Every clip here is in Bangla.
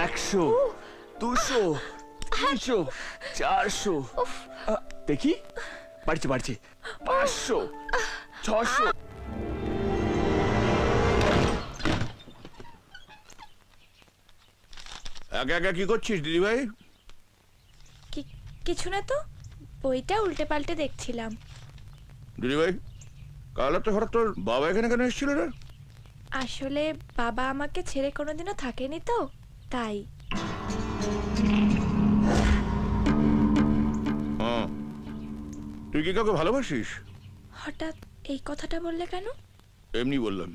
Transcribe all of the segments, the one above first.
একশো দুশো তিনশো চারশো দেখি। বাড়ছে বাড়ছে। পাঁচশো ছশো। একা একা কি করছিস দিদি ভাই কি- কিছু না তো বইটা উল্টে পাল্টে দেখছিলাম। দিদি ভাই কাল তো হঠাৎ তোর বাবা এখানে কেন এসেছিল রে? আসলে বাবা আমাকে ছেড়ে কোনোদিনও থাকেনি তো। তাই। তুই কি কাউকে ভালোবাসিস? হঠাৎ এই কথাটা বললে কেন? এমনি বললাম।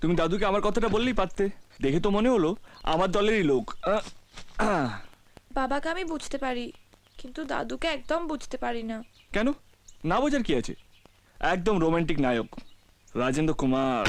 তুমি দাদুকে আমার কথাটা বললেই পারতে। দেখে তো মনে হলো আমার দলেরই লোক। আহ, বাবাকে আমি বুঝতে পারি কিন্তু দাদুকে একদম বুঝতে পারি না। কেন? না বোঝার কি আছে? একদম রোমান্টিক নায়ক রাজেন্দ্র কুমার।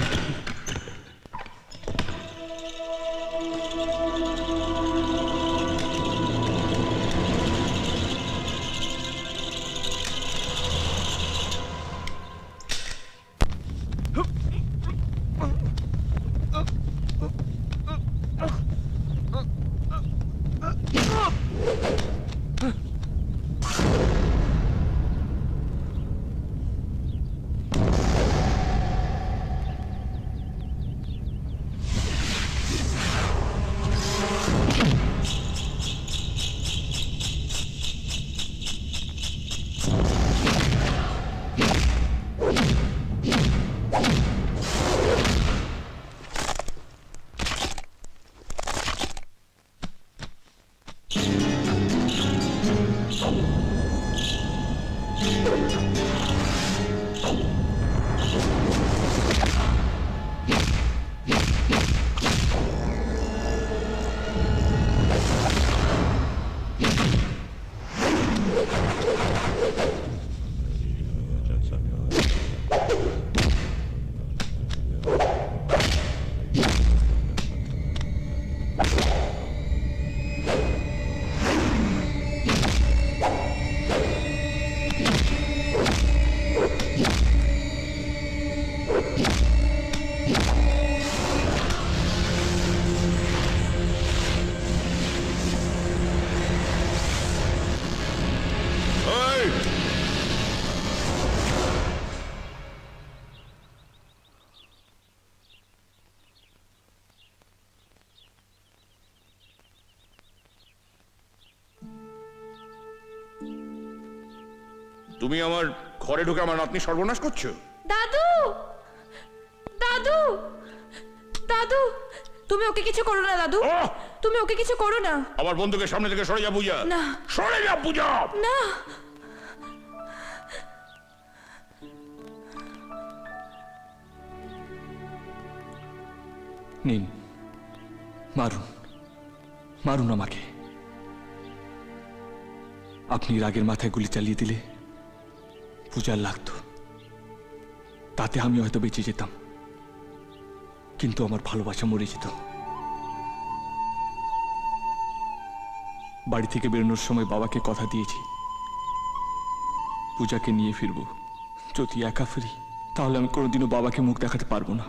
তুমি আমার ঘরে ঢুকে আমার নাতনি সর্বনাশ করছ? দাদু! দাদু! দাদু! তুমি ওকে কিছু করো না দাদু! তুমি ওকে কিছু করো না। আমার বন্ধুকে সামনে থেকে সরে যা পূজা। না। সরে যা পূজা! না। নিন মারুন। মারুন আমাকে। আপনি রাগের মাথায় গুলি চালিয়ে দিলে পূজার লাগতো। তাতে আমি হয়তো বেঁচে যেতাম। কিন্তু আমার ভালোবাসা মরে যেত। বাড়ি থেকে বেরোনোর সময় বাবাকে কথা দিয়েছি। পূজাকে নিয়ে ফিরবো। যদি একা ফিরি, তাহলে আমি কোনোদিনও বাবাকে মুখ দেখাতে পারব না।